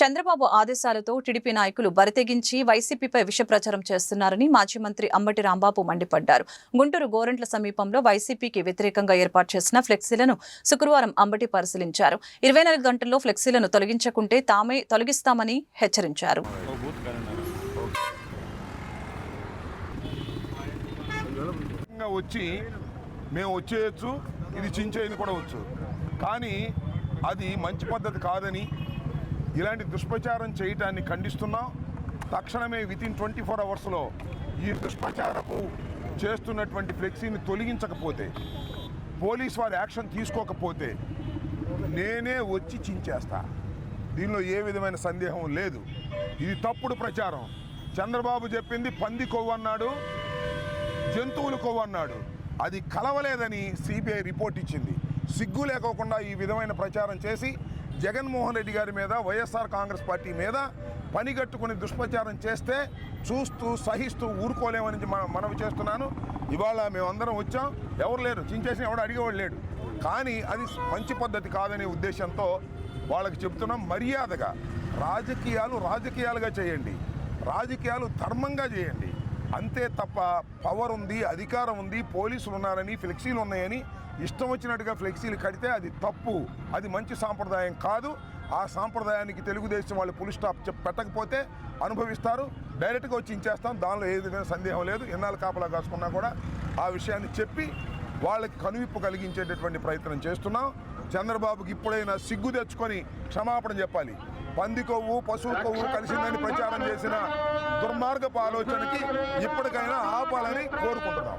చంద్రబాబు ఆదేశాలతో టీడీపీ నాయకులు బరితెగించి వైసీపీపై విష ప్రచారం చేస్తున్నారని మాజీ మంత్రి అంబటి రాంబాబు మండిపడ్డారు. గుంటూరు గోరంట్ల సమీపంలో వైసీపీకి వ్యతిరేకంగా ఏర్పాటు చేసిన ఫ్లెక్సీలను శుక్రవారం అంబటి పరిశీలించారు. ఇరవై నాలుగు గంటల్లో ఫ్లెక్సీలను తొలగించకుంటే తామే తొలగిస్తామని హెచ్చరించారు. వచ్చి మేము వచ్చేయచ్చు ఇది చించేది కూడా వచ్చు. కానీ అది మంచి పద్ధతి కాదని ఇలాంటి దుష్ప్రచారం చేయటాన్ని ఖండిస్తున్నాం. తక్షణమే విత్ ఇన్ ట్వంటీ ఫోర్ అవర్స్లో ఈ దుష్ప్రచారపు చేస్తున్నటువంటి ఫ్లెక్సీని తొలగించకపోతే పోలీస్ వారు యాక్షన్ తీసుకోకపోతే నేనే వచ్చి చించేస్తా. దీనిలో ఏ విధమైన సందేహం లేదు. ఇది తప్పుడు ప్రచారం. చంద్రబాబు చెప్పింది పంది కొవ్వు అన్నాడు జంతువులు కొవ్వు అన్నాడు. అది కలవలేదని సిబిఐ రిపోర్ట్ ఇచ్చింది. సిగ్గు లేకోకుండా ఈ విధమైన ప్రచారం చేసి జగన్మోహన్ రెడ్డి గారి మీద వైఎస్ఆర్ కాంగ్రెస్ పార్టీ మీద పనిగట్టుకుని దుష్ప్రచారం చేస్తే చూస్తూ సహిస్తూ ఊరుకోలేమని మనవి చేస్తున్నాను. ఇవాళ మేమందరం వచ్చాం. ఎవరు లేరు. చించేసిన ఎవడు అడిగేవాడు లేడు. కానీ అది మంచి పద్ధతి కాదనే ఉద్దేశంతో వాళ్ళకి చెప్తున్నాం మర్యాదగా రాజకీయాలు రాజకీయాలుగా చేయండి. రాజకీయాలు ధర్మంగా చేయండి. అంతే తప్ప పవర్ ఉంది అధికారం ఉంది పోలీసులు ఉన్నారని ఫ్లెక్సీలు ఉన్నాయని ఇష్టం వచ్చినట్టుగా ఫ్లెక్సీలు కడితే అది తప్పు. అది మంచి సాంప్రదాయం కాదు. ఆ సాంప్రదాయానికి తెలుగుదేశం వాళ్ళు పులి స్టాప్ చెప్ పెట్టకపోతే అనుభవిస్తారు. డైరెక్ట్గా వచ్చి ఇచ్చేస్తాం దానిలో ఏ విధంగా సందేహం లేదు. ఎన్నాళ్ళు కాపలా కాసుకున్నా కూడా ఆ విషయాన్ని చెప్పి వాళ్ళకి కనువిప్పు కలిగించేటటువంటి ప్రయత్నం చేస్తున్నాం. చంద్రబాబుకి ఇప్పుడైనా సిగ్గు తెచ్చుకొని క్షమాపణ చెప్పాలి. పంది కొవ్వు పశువు కొవ్వు కలిసిందని ప్రచారం చేసిన దుర్మార్గపు ఆలోచనకి ఇప్పటికైనా ఆపాలని కోరుకుంటున్నాం.